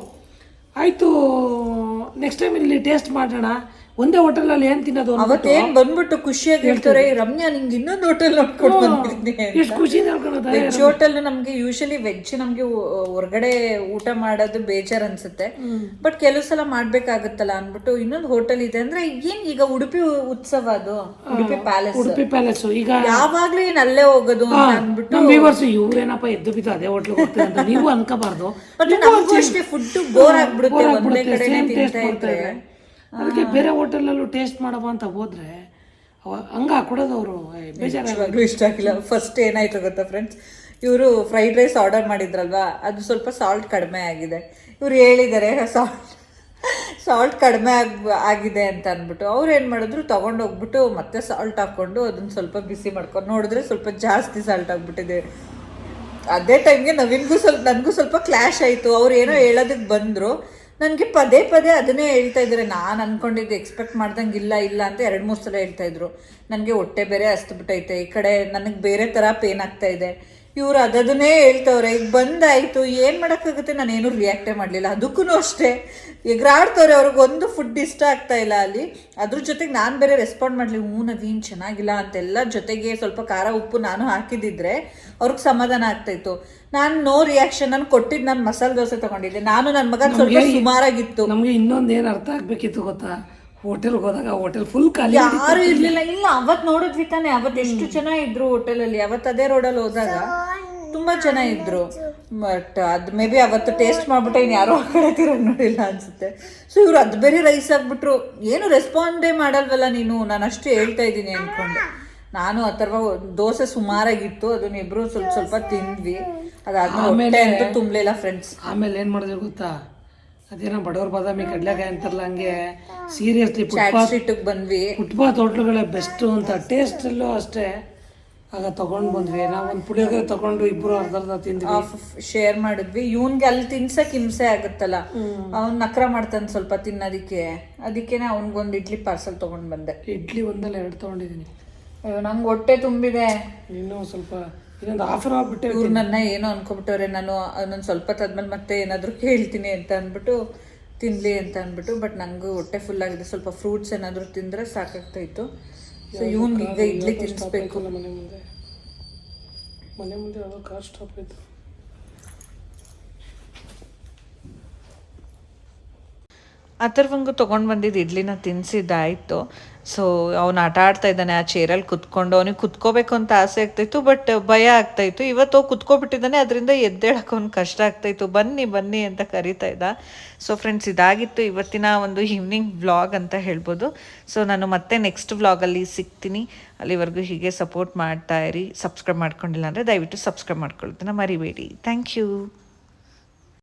ಆಯಿತು ನೆಕ್ಸ್ಟ್ ಟೈಮ್ ಇಲ್ಲಿ ಟೇಸ್ಟ್ ಮಾಡೋಣ. ಒಂದೇ ಹೋಟೆಲಲ್ಲಿ ಏನು ತಿನ್ನೋದು ಅವತ್ತೇನ್ ಬಂದ್ಬಿಟ್ಟು ಖುಷಿಯಾಗಿ ಹೇಳ್ತಾರೆ ರಮ್ಯಾ ನಿಂಗೆ ಇನ್ನೊಂದು ಹೋಟೆಲ್ ನೋಡ್ಕೊಂಡು ಎಷ್ಟು ಖುಷಿ ವೆಜ್ ಹೋಟೆಲ್ ನಮ್ಗೆ ಯೂಶಲಿ ವೆಜ್ ನಮ್ಗೆ ಹೊರಗಡೆ ಊಟ ಮಾಡೋದು ಬೇಜಾರ್ ಅನ್ಸುತ್ತೆ. ಬಟ್ ಕೆಲವು ಸಲ ಮಾಡ್ಬೇಕಾಗತ್ತಲ್ಲ ಅನ್ಬಿಟ್ಟು ಇನ್ನೊಂದು ಹೋಟೆಲ್ ಇದೆ ಅಂದ್ರೆ ಏನ್ ಈಗ ಉಡುಪಿ ಉತ್ಸವ ಅದು? ಉಡುಪಿ ಪ್ಯಾಲೇಸ್ ಉಡುಪಿ ಪ್ಯಾಲೇಸ್ ಈಗ ಯಾವಾಗ್ಲೂ ಏನ್ ಅಲ್ಲೇ ಹೋಗೋದು ಅಂತ ಅಂದ್ಬಿಟ್ಟು ನಮ್ಮ ವ್ಯೂವರ್ಸ್ ಇವ್ರೇನಪ್ಪ ಎದ್ದು ಬಿದ್ದು ಅದೇ ಹೋಟ್ಲಿಗೆ ಹೋಗ್ತಾರೆ ಅಂತ ನೀವು ಅನ್ಕೋಬಾರ್ದು. ಅಷ್ಟೇ ಫುಡ್ ಬೋರ್ ಆಗ್ಬಿಡುತ್ತೆ ಒಂದೇ ಕಡೆ ತಿಂತಾ ಇದ್ರೆ. ಅದಕ್ಕೆ ಬೇರೆ ಹೋಟೆಲಲ್ಲೂ ಟೇಸ್ಟ್ ಮಾಡೋ ಅಂತ ಹೋದ್ರೆ ಹಂಗ ಕೊಡೋದು ಅವರು. ಬೇಜಾರು ಇಷ್ಟ ಆಗಿಲ್ಲ. ಫಸ್ಟ್ ಏನಾಯ್ತು ಗೊತ್ತಾ ಫ್ರೆಂಡ್ಸ್ ಇವರು ಫ್ರೈಡ್ ರೈಸ್ ಆರ್ಡರ್ ಮಾಡಿದ್ರಲ್ವಾ? ಅದು ಸ್ವಲ್ಪ ಸಾಲ್ಟ್ ಕಡಿಮೆ ಆಗಿದೆ. ಇವ್ರು ಹೇಳಿದ್ದಾರೆ ಸಾಲ್ಟ್ ಸಾಲ್ಟ್ ಕಡಿಮೆ ಆಗ, ಆಗಿದೆ ಅಂತ ಅಂದ್ಬಿಟ್ಟು. ಅವ್ರು ಏನು ಮಾಡಿದ್ರು, ತೊಗೊಂಡೋಗ್ಬಿಟ್ಟು ಮತ್ತೆ ಸಾಲ್ಟ್ ಹಾಕ್ಕೊಂಡು ಅದನ್ನ ಸ್ವಲ್ಪ ಬಿಸಿ ಮಾಡ್ಕೊಂಡು, ನೋಡಿದ್ರೆ ಸ್ವಲ್ಪ ಜಾಸ್ತಿ ಸಾಲ್ಟ್ ಆಗಿಬಿಟ್ಟಿದೆ. ಅದೇ ಟೈಮ್ಗೆ ನವಿನ್ಗೂ ಸ್ವಲ್ಪ, ನನಗೂ ಸ್ವಲ್ಪ ಕ್ಲಾಶ್ ಆಯಿತು. ಅವ್ರು ಏನೋ ಹೇಳೋದಕ್ಕೆ ಬಂದರು. ನನಗೆ ಪದೇ ಪದೇ ಅದನ್ನೇ ಹೇಳ್ತಾ ಇದ್ದಾರೆ. ನಾನು ಅಂದ್ಕೊಂಡಿದ್ದು ಎಕ್ಸ್ಪೆಕ್ಟ್ ಮಾಡ್ದಂಗೆ ಇಲ್ಲ ಇಲ್ಲ ಅಂತ ಎರಡು ಮೂರು ಸಲ ಹೇಳ್ತಾ ಇದ್ರು. ನನಗೆ ಹೊಟ್ಟೆ ಬೇರೆ ಹಸ್ದುಬಿಟ್ಟೈತೆ ಈ ಕಡೆ ನನಗೆ ಬೇರೆ ಥರ ಪೇನ್ ಆಗ್ತಾ ಇದೆ. ಇವ್ರು ಅದನ್ನೇ ಹೇಳ್ತವ್ರೆ ಈಗ ಬಂದಾಯಿತು ಏನು ಮಾಡೋಕ್ಕಾಗುತ್ತೆ? ನಾನೇನು ರಿಯಾಕ್ಟೇ ಮಾಡಲಿಲ್ಲ. ಅದಕ್ಕೂ ಅಷ್ಟೇ. ಎಗರಾಡ್ತವ್ರೆ ಅವ್ರಿಗೆ ಒಂದು ಫುಡ್ ಇಷ್ಟ ಆಗ್ತಾ ಇಲ್ಲ ಅಲ್ಲಿ. ಅದ್ರ ಜೊತೆಗೆ ನಾನು ಬೇರೆ ರೆಸ್ಪಾಂಡ್ ಮಾಡಲಿ ಹ್ಞೂ ನವೀನ್ ಚೆನ್ನಾಗಿಲ್ಲ ಅಂತೆಲ್ಲ ಜೊತೆಗೆ ಸ್ವಲ್ಪ ಖಾರ ಉಪ್ಪು ನಾನು ಹಾಕಿದಿದ್ರೆ ಅವ್ರಿಗೆ ಸಮಾಧಾನ ಆಗ್ತಾಯಿತ್ತು. ನಾನು ನೋ ರಿಯಾಕ್ಷನ್ ನಾನು ಕೊಟ್ಟಿದ್ದು ನಾನು ಮಸಾಲೆ ದೋಸೆ ತಗೊಂಡಿದ್ದೆ. ನಾನು ನನ್ನ ಮಗ ಸ್ವಲ್ಪ ಸುಮಾರಾಗಿತ್ತು. ನಮಗೆ ಇನ್ನೊಂದು ಏನು ಅರ್ಥ ಆಗ್ಬೇಕಿತ್ತು ಗೊತ್ತಾ? ಹೋಟೆಲ್ಗೆ ಹೋದಾಗ ಹೋಟೆಲ್ ಫುಲ್ ಖಾಲಿ ಯಾರು ಇರ್ಲಿಲ್ಲ. ಇಲ್ಲ ಅವತ್ ನೋಡಿದ್ವಿ ತಾನೆ. ಅವತ್ ಎಷ್ಟು ಜನ ಇದ್ರು ಹೋಟೆಲಲ್ಲಿ ಅವತ್ ಅದೇ ರೋಡಲ್ಲಿ ಹೋದಾಗ ತುಂಬಾ ಜನ ಇದ್ರು. ಬಟ್ ಅದ್ ಮೇ ಬಿ ಅವತ್ತು ಟೇಸ್ಟ್ ಮಾಡ್ಬಿಟ್ಟು ಇನ್ ಯಾರೋ ಕಡೆ ನೋಡಿಲ್ಲ ಅನ್ಸುತ್ತೆ. ಸೊ ಇವ್ರು ಅದು ಬೇರೆ ರೈಸ್ ಆಗ್ಬಿಟ್ರು ಏನು ರೆಸ್ಪಾಂಡೇ ಮಾಡಲ್ವಲ್ಲ ನೀನು? ನಾನು ಅಷ್ಟು ಹೇಳ್ತಾ ಇದ್ದೀನಿ ಅಂದ್ಕೊಂಡು ನಾನು ಆ ಥರ ದೋಸೆ ಸುಮಾರಾಗಿತ್ತು. ಅದನ್ನ ಇಬ್ರು ಸ್ವಲ್ಪ ಸ್ವಲ್ಪ ತಿಂದ್ವಿ. ಅದಾದ್ಮೇಲೆ ತುಂಬಲಿಲ್ಲ ಫ್ರೆಂಡ್ಸ್ ಆಮೇಲೆ ಏನು ಮಾಡಿದ್ರು ಗೊತ್ತಾ? ಅದೇನೋ ಬಡವ್ರ ಬಾದಾಮಿ ಕಡ್ಲೆಕಾಯಿ ಅಂತಾರಲ್ಲ ಹಂಗೆ. ಸೀರಿಯಸ್ಲಿ ಫುಟ್ಪಾತ್ ಬಂದ್ವಿ. ಫುಟ್ಪಾತ್ ಹೋಟ್ಲುಗಳೇ ಬೆಸ್ಟು ಅಂತ ಟೇಸ್ಟಲ್ಲೂ ಅಷ್ಟೇ. ಆಗ ತಗೊಂಡು ಬಂದ್ವಿ. ನಾವು ಒಂದು ಪುಳಿಯೋಗರೆ ತಗೊಂಡು ಇಬ್ರು ಅರ್ಧ ಅರ್ಧ ತಿಂದ್ವಿ ಶೇರ್ ಮಾಡಿದ್ವಿ. ಇವನ್ಗೆ ಅಲ್ಲಿ ತಿನ್ಸಕ್ ಹಿಂಸೆ ಆಗುತ್ತಲ್ಲ. ಅವ್ನ್ ನಕ್ರ ಮಾಡ್ತಾನೆ ಸ್ವಲ್ಪ ತಿನ್ನೋದಿಕ್ಕೆ. ಅದಕ್ಕೇನೆ ಅವ್ನಿಗೊಂದು ಇಡ್ಲಿ ಪಾರ್ಸಲ್ ತಗೊಂಡ್ ಬಂದೆ. ಇಡ್ಲಿ ಒಂದಲ್ಲ ಎರಡು ತಗೊಂಡಿದ್ದೀನಿ. ನಂಗೆ ಹೊಟ್ಟೆ ತುಂಬಿದೆ. ಇನ್ನೂ ಸ್ವಲ್ಪ ಇನ್ನೊಂದು ಹಾಫ್ ಅನ್ ಅವರ್ ಬಿಟ್ಟೆ ಇವ್ರು ನನ್ನ ಏನೋ ಅನ್ಕೊಂಬಿಟ್ಟವ್ರೆ ನಾನು ಅದನ್ನ ಸ್ವಲ್ಪ ತದ್ಮೇಲೆ ಮತ್ತೆ ಏನಾದರೂ ಕೇಳ್ತೀನಿ ಅಂತ ಅಂದ್ಬಿಟ್ಟು ತಿನ್ಲಿ ಅಂತ ಅಂದ್ಬಿಟ್ಟು ಬಟ್ ನಂಗೂ ಹೊಟ್ಟೆ ಫುಲ್ ಆಗಿದೆ. ಸ್ವಲ್ಪ ಫ್ರೂಟ್ಸ್ ಏನಾದರೂ ತಿಂದ್ರೆ ಸಾಕಾಗ್ತಾ ಇತ್ತು ಸೊ ಇವ್ನಿಗೆ ಈಗ ಇಡ್ಲಿ ತಿನ್ನಿಸ್ಬೇಕು ಮನೆ ಮುಂದೆ. ಮನೆ ಮುಂದೆ ಯಾವುದೋ ಕಾರ್ ಸ್ಟಾಪ್ ಆಯಿತು. ಅಥರ್ವಂಗು ತೊಗೊಂಡು ಬಂದಿದ್ದು ಇಡ್ಲಿನ ತಿನ್ಸಿದ್ದಾಯಿತು. ಸೊ ಅವನು ಆಟ ಆಡ್ತಾ ಇದ್ದಾನೆ, ಆ ಚೇರಲ್ಲಿ ಕುತ್ಕೊಂಡು, ಅವನಿಗೆ ಕುತ್ಕೋಬೇಕು ಅಂತ ಆಸೆ ಆಗ್ತಾಯಿತ್ತು ಬಟ್ ಭಯ ಆಗ್ತಾಯಿತ್ತು. ಇವತ್ತು ಹೋಗಿ ಕುತ್ಕೊಬಿಟ್ಟಿದ್ದಾನೆ, ಅದರಿಂದ ಎದ್ದೇಳಕ್ಕೆ ಅವ್ನು ಕಷ್ಟ ಆಗ್ತಾಯಿತ್ತು. ಬನ್ನಿ ಬನ್ನಿ ಅಂತ ಕರಿತಾ ಇದ್ದ. ಸೊ ಫ್ರೆಂಡ್ಸ್ ಇದಾಗಿತ್ತು ಇವತ್ತಿನ ಒಂದು ಈವ್ನಿಂಗ್ ವ್ಲಾಗ್ ಅಂತ ಹೇಳ್ಬೋದು. ಸೊ ನಾನು ಮತ್ತೆ ನೆಕ್ಸ್ಟ್ ವ್ಲಾಗಲ್ಲಿ ಸಿಗ್ತೀನಿ. ಅಲ್ಲಿವರೆಗೂ ಹೀಗೆ ಸಪೋರ್ಟ್ ಮಾಡ್ತಾ ಇರಿ. ಸಬ್ಸ್ಕ್ರೈಬ್ ಮಾಡ್ಕೊಂಡಿಲ್ಲ ಅಂದರೆ ದಯವಿಟ್ಟು ಸಬ್ಸ್ಕ್ರೈಬ್ ಮಾಡ್ಕೊಳ್ತೀನಿ ಮರಿಬೇಡಿ. Thank you